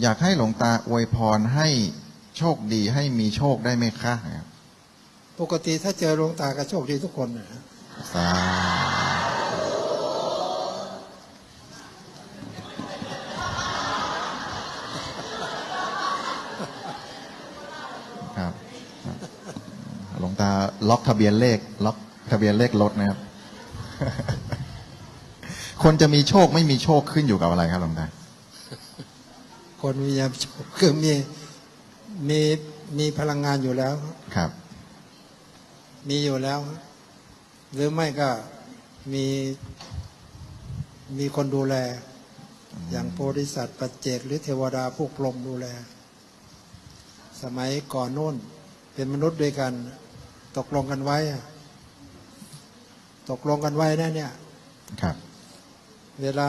อยากให้หลวงตาอวยพรให้โชคดีให้มีโชคได้ไหมคะครับปกติถ้าเจอหลวงตาก็โชคดีทุกคนนะสาครับครับหลวงตาล็อกทะเบียนเลข ล็อกทะเบียนเลขรถนะครับ คนจะมีโชคไม่มีโชคขึ้นอยู่กับอะไรครับหลวงตา คนมีโชคคือมีมีมีพลังงานอยู่แล้วครับ มีอยู่แล้ว หรือไม่ก็มีมีคนดูแล อย่างโพธิสัตว์ปัจเจกหรือเทวดาผู้พรหมดูแล สมัยก่อนโน้นเป็นมนุษย์ด้วยกัน ตกลงกันไว้อะตกลงกันไว้นะเนี่ย ครับ เวลา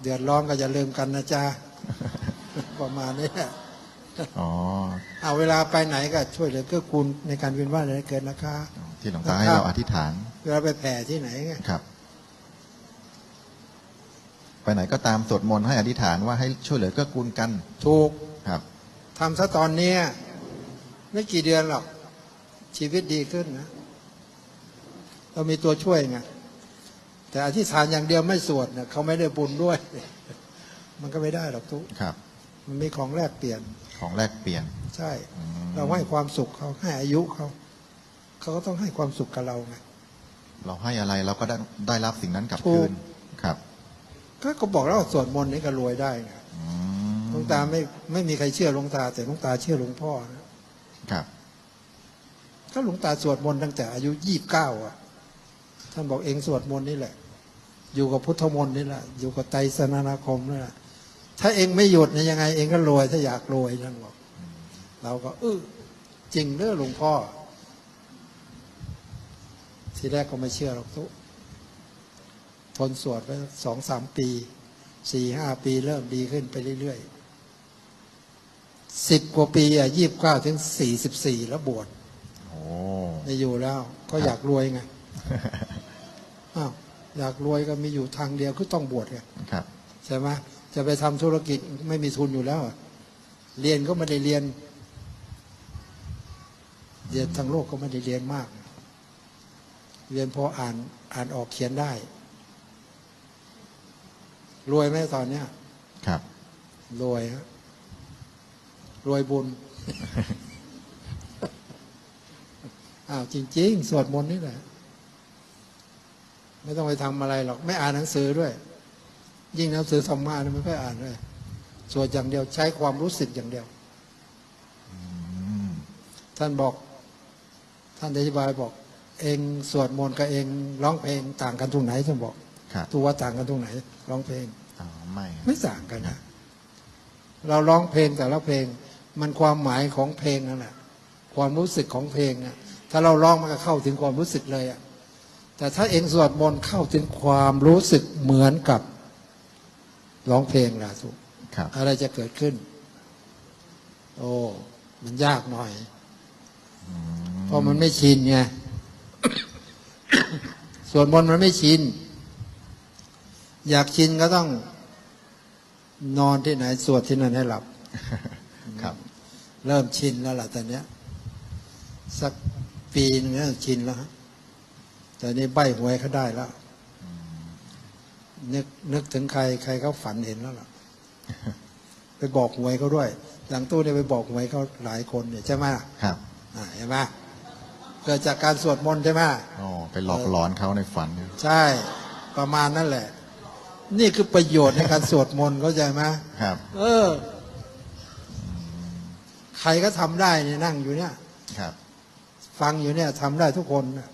เดือดร้อนก็อย่าลืมกันนะจ๊ะ ประมาณนี้อ๋อเอาเวลาไปไหนก็ช่วยเหลือเกื้อกูลในการเวียนว่ายในเกิดนะคะ ที่หลวงตาให้เราอธิษฐานเวลาไปแผ่ที่ไหนไงครับ ไปไหนก็ตามสวดมนต์ให้อธิษฐานว่าให้ช่วยเหลือเกื้อกูลกันถูกครับทำซะตอนเนี้ยไม่กี่เดือนหรอก ชีวิตดีขึ้นนะ เรามีตัวช่วยไงแต่อธิษฐานอย่างเดียวไม่สวดเนี่ยเขาไม่ได้บุญด้วย มันก็ไม่ได้หรอกทุกครับ มันมีของแลกเปลี่ยน ของแลกเปลี่ยน ใช่อืมเราให้ความสุขเขาให้อายุเขาเขาก็ต้องให้ความสุขกับเราไงเราให้อะไรเราก็ได้ได้รับสิ่งนั้นกลับถูคืกนครับ ก็ก็บอกแล้วว่าสวดมนต์นี่ก็รวยได้ไงอืหลวงตาไม่ไม่มีใครเชื่อหลวงตา แต่หลวงตาเชื่อหลวงพ่อนะครับก็หลวงตาสวดมนต์ตั้งแต่อายุยี่บเก้าอะ ท่านบอกเองสวดมนต์นี่แหละ อยู่กับพุทธมนต์นี่แหละ อยู่กับไตรสนานาคมนี่แหละ ถ้าเองไม่หยุดเนี่ยยังไง เองก็รวย ถ้าอยากรวยท่านบอกเราก็เออจริงเด้อหลวงพ่อ ทีแรกก็ไม่เชื่อหรอกทุกทนสวดไปสองสามปีสี่ห้าปีเริ่มดีขึ้นไปเรื่อยๆสิบกว่าปีอะยี่บเก้าถึงสี่สิบสี่แล้วบวชโอ้ไม่อยู่แล้ว ก็อยากรวยไงอ้าวอยากรวยก็มีอยู่ทางเดียวคือต้องบวชไงครับใช่ไหม จะไปทำธุรกิจไม่มีทุนอยู่แล้วอะเรียนก็ไม่ได้เรียนเรียนทางโลกก็ไม่ได้เรียนมาก เรียนพออ่านอ่านออกเขียนได้ รวยไหมตอนเนี้ยครับ รวยฮะรวยบุญอ้าวจริง ๆ สวดมนต์นี่แหละ ไม่ต้องไปทำอะไรหรอก ไม่อ่านหนังสือด้วย ยิ่งหนังสือธรรมะนี่ไม่ค่อยอ่านเลยสวดอย่างเดียวใช้ความรู้สึกอย่างเดียวอืมท่านบอก ท่านอธิบายบอก เองสวดมนต์กับเองร้องเพลงต่างกันตรงไหนท่านบอกครับตัวว่าต่างกันตรงไหน ร้องเพลงอ๋อไม่ไม่ต่างกันนะเราร้องเพลงแต่ละเพลง มันความหมายของเพลงนั่นแหละความรู้สึกของเพลงนะถ้าเราร้องมันก็เข้าถึงความรู้สึกเลยอะแต่ถ้าเองสวดมนต์เข้าถึงความรู้สึกเหมือนกับ ร้องเพลงล่ะทุกครับอะไรจะเกิดขึ้น โอ้มันยากหน่อยอืมเพราะมันไม่ชินไงสวดมนต์มันไม่ชิน อยากชินก็ต้องนอนที่ไหน สวดที่นั่นให้หลับ ครับ เริ่มชินแล้วล่ะตอนเนี้ย สักปีหนึงเริ่มชินแล้วฮะแต่นี่ใบหวยเขาได้แล้ว นึกนึกถึงใครใครเขาฝันเห็นแล้วล่ะ ไปบอกหวยเขาด้วย หลังตู้เนี่ยไปบอกหวยเขาหลายคนเนี่ยใช่ไหมครับอ่าเห็นไหมเกิดจากการสวดมนต์ใช่ไหมอ๋อไปหลอกหลอนเขาในฝัน ใช่ประมาณนั่นแหละ นี่คือประโยชน์ในการสวดมนต์เข้าใจไหมครับ เออ ใครก็ทำได้เนี่ยนั่งอยู่เนี่ยครับ ฟังอยู่เนี่ยทำได้ทุกคนน่ะ